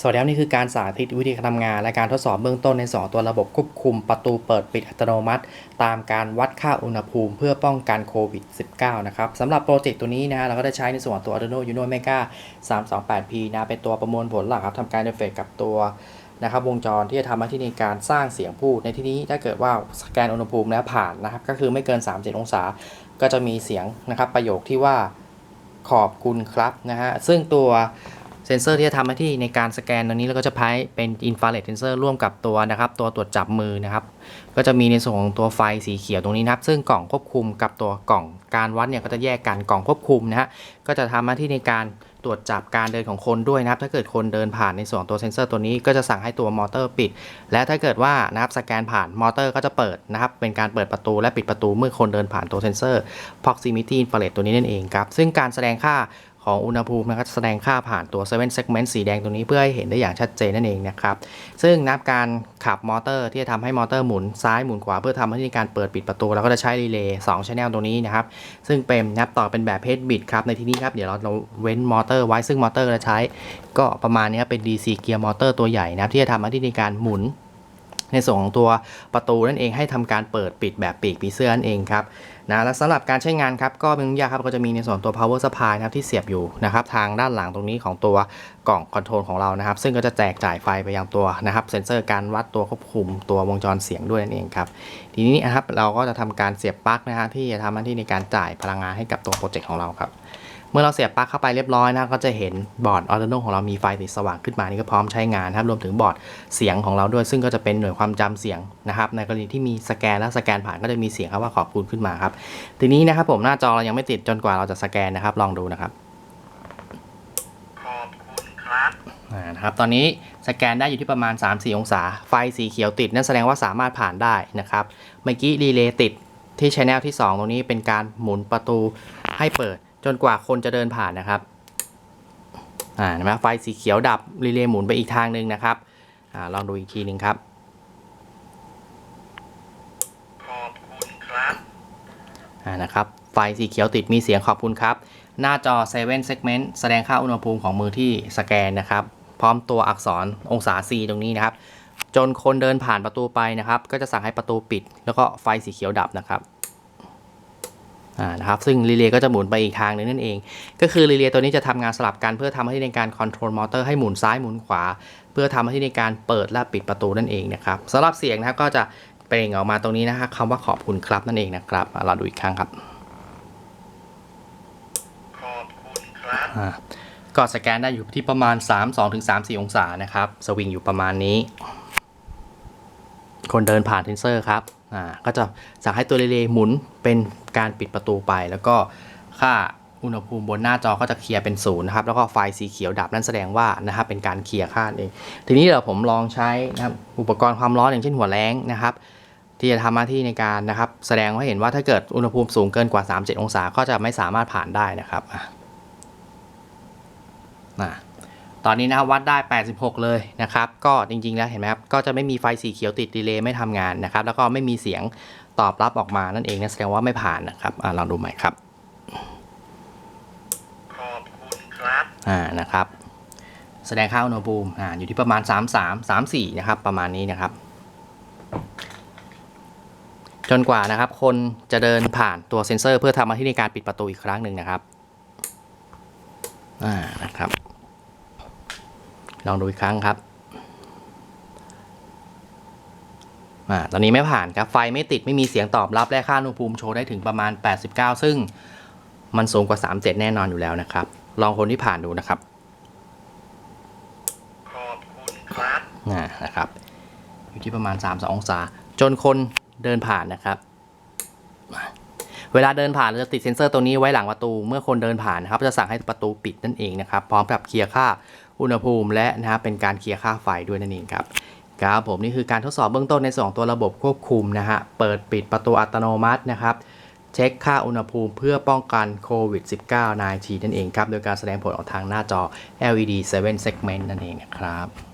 สวัสดีครับนี่คือการสาธิตวิธีการทำงาน และการทดสอบเบื้องต้นใน 2 ตัวระบบควบคุมประตูเปิดปิดอัตโนมัติ ตามการวัดค่าอุณหภูมิเพื่อป้องกันโควิด -19 นะครับสำหรับโปรเจกต์ตัวนี้นะฮะเราก็ได้ใช้ในส่วนตัว Arduino Uno Mega 328P นะเป็นตัวประมวลผลหลักครับทำการเทอร์เฟซกับตัวนะครับวงจรที่จะทำหน้าที่ในการสร้างเสียงพูดในที่นี้ถ้าเกิดว่าสแกนอุณหภูมิแล้วผ่านนะครับก็คือไม่เกิน 37 องศา ก็จะมีเสียงนะครับประโยคที่ว่าขอบคุณครับนะฮะซึ่งตัว เซนเซอร์ที่จะทำหน้าที่ในการสแกนตัวนี้เราก็จะใช้เป็นอินฟราเรดเซนเซอร์ร่วมกับตัวนะครับ ตัวตรวจจับมือนะครับ ก็จะมีในส่วนของตัวไฟสีเขียวตรงนี้นะครับ ซึ่งกล่องควบคุมกับตัวกล่องการวัดเนี่ยก็จะแยกกันกล่องควบคุมนะฮะก็จะทำหน้าที่ในการตรวจจับการเดินของคนด้วยนะครับ ถ้าเกิดคนเดินผ่านในส่วนตัวเซ็นเซอร์ตัวนี้ก็จะสั่งให้ตัวมอเตอร์ปิด และถ้าเกิดว่านะครับสแกนผ่านมอเตอร์ก็จะเปิดนะครับ เป็นการเปิดประตูและปิดประตูเมื่อคนเดินผ่านตัวเซ็นเซอร์ proximity infrared ตัวนี้นั่นเองครับ ซึ่งการแสดงค่า ของอุณหภูมินะครับแสดงค่าผ่านตัว 7 segment สีแดงตรงนี้เพื่อให้เห็นได้อย่างชัดเจนนั่นเองนะครับ ซึ่งนับการขับมอเตอร์ที่จะทำให้มอเตอร์หมุนซ้ายหมุนขวาเพื่อทำให้การเปิดปิดประตูเราก็จะใช้รีเลย์2 channel ตรงนี้นะครับ ซึ่งเป็นนับต่อเป็นแบบเพจบิดครับในที่นี้ครับเดี๋ยวเราเว้นมอเตอร์ไว้ซึ่งมอเตอร์เราใช้ ก็ประมาณนี้เป็น DC เกียร์มอเตอร์ตัวใหญ่นะครับที่จะทำหน้าที่ในการหมุน ในส่วนของตัวประตูนั่นเองให้ทำการเปิดปิดแบบปีกผีเสื้อนั่นเองครับนะและสำหรับการใช้งานครับก็เป็นยากครับก็จะมีในส่วนตัว power supply นะครับที่เสียบอยู่นะครับทางด้านหลังตรงนี้ของตัวกล่องคอนโทรลของเรานะครับ ซึ่งก็จะแจกจ่ายไฟไปยังตัวนะครับเซ็นเซอร์การวัดตัวควบคุมตัววงจรเสียงด้วยนั่นเองครับทีนี้นะครับเราก็จะทำการเสียบปลั๊กนะฮะที่จะทำหน้าที่ในการจ่ายพลังงานให้กับตัวโปรเจกต์ของเราครับ มื่อเราเสียบปลั๊กเข้าไปเรียบร้อยนะก็จะเห็นบอร์ด Arduino ของเรามีไฟติดสว่างขึ้นมานี่ก็พร้อมใช้งานครับรวมถึงบอร์ดเสียงของเราด้วยซึ่งก็จะเป็นหน่วยความจำเสียงนะครับในกรณีที่มีสแกนและสแกนผ่านก็จะมีเสียงครับว่าขอบคุณขึ้นมาครับทีนี้นะครับผมหน้าจอเรายังไม่ติดจนกว่าเราจะสแกนนะครับลองดูนะครับขอบคุณครับอ่านะครับตอนนี้สแกนได้อยู่ที่ประมาณ 3-4 องศา ไฟสีเขียวติดนั่นแสดงว่าสามารถผ่านได้นะครับเมื่อกี้รีเลย์ติดที่ชแนลที่ 2 ตรงนี้เป็นการหมุนประตูให้เปิด จนกว่าคนจะเดินผ่านนะครับอ่าเห็นไหมไฟสีเขียวดับรีเลย์หมุนไปอีกทางหนึ่งนะครับอ่าลองดูอีกทีหนึ่งครับขอบคุณครับอ่านะครับไฟสีเขียวติดมีเสียงขอบคุณครับ หน้าจอ 7 segment แสดงค่าอุณหภูมิของมือที่สแกนนะครับ พร้อมตัวอักษรองศา C ตรงนี้นะครับ จนคนเดินผ่านประตูไปนะครับ ก็จะสั่งให้ประตูปิด แล้วก็ไฟสีเขียวดับนะครับอ่า นะครับซึ่งรีเลย์ก็จะหมุนไปอีกทางหนึงนั่นเอง ก็คือรีเลย์ตัวนี้จะทำงานสลับกันเพื่อทำให้ในการคอนโทรลมอเตอร์ให้หมุนซ้ายหมุนขวา เพื่อทำให้ในการเปิดและปิดประตูนั่นเองนะครับสำหรับเสียงนะครับก็จะเปล่งออกมาตรงนี้นะครับคำว่าขอบคุณครับนั่นเองนะครับอะเราดูอีกครั้งครับขอบคุณครับอ่าก็สแกนได้อยู่ที่ประมาณ 3 2ถึง3 4 องศานะครับสวิงอยู่ประมาณนี้ คนเดินผ่านเทนเซอร์ครับ อ่าก็จะสั่งให้ตัวรีเลย์หมุนเป็นการปิดประตูไป แล้วก็ค่าอุณหภูมิบนหน้าจอก็จะเคลียร์เป็นศูนย์นะครับ แล้วก็ไฟสีเขียวดับนั่นแสดงว่านะครับเป็นการเคลียร์ค่าเอง ทีนี้เดี๋ยวผมลองใช้นะครับอุปกรณ์ความร้อนอย่างเช่นหัวแรงนะครับ ที่จะทำหน้าที่ในการนะครับ แสดงให้เห็นว่าถ้าเกิดอุณหภูมิสูงเกินกว่า 37 องศาก็จะไม่สามารถผ่านได้นะครับอะนะ ตอนนี้นะครับวัดได้ 86 เลยนะครับ ก็จริงๆ แล้วเห็นไหมครับ ก็จะไม่มีไฟสีเขียวติดดีเลย์ไม่ทำงานนะครับ แล้วก็ไม่มีเสียงตอบรับออกมานั่นเองนะแสดงว่าไม่ผ่านนะครับอ่าลองดูใหม่ครับ ขอบคุณครับ อ่า นะครับ แสดงค่าอุณหภูมิ อ่า อยู่ที่ประมาณ 33 34 นะครับ ประมาณนี้นะครับ จนกว่านะครับ คนจะเดินผ่านตัวเซ็นเซอร์ เพื่อทำหน้าที่ในการปิดประตูอีกครั้งหนึ่งนะครับ อ่า นะครับ ลองดูอีกครั้งครับอ่าตอนนี้ไม่ผ่านครับ ไฟไม่ติดไม่มีเสียงตอบรับและค่าอุณหภูมิโชว์ได้ถึงประมาณ 89 ซึ่งมันสูงกว่า 37 แน่นอนอยู่แล้วนะครับ ลองคนที่ผ่านดูนะครับ ขอบคุณครับอ่านะครับ อยู่ที่ประมาณ 3 2องศา จนคนเดินผ่านนะครับ เวลาเดินผ่านเราจะติดเซ็นเซอร์ตัวนี้ไว้หลังประตู เมื่อคนเดินผ่านนะครับจะสั่งให้ประตูปิดนั่นเองนะครับ พร้อมกับเคลียร์ค่าอุณหภูมิและนะครับเป็นการเคลียร์ค่าไฟด้วยนั่นเองครับครับผมนี่คือการทดสอบเบื้องต้นในสองตัวระบบควบคุมนะฮะเปิดปิดประตูอัตโนมัตินะครับเช็คค่าอุณหภูมิเพื่อป้องกันโควิด -19 19นั่นเองครับ โดยการแสดงผลออกทางหน้าจอ LED 7 segment นั่นเองนะครับ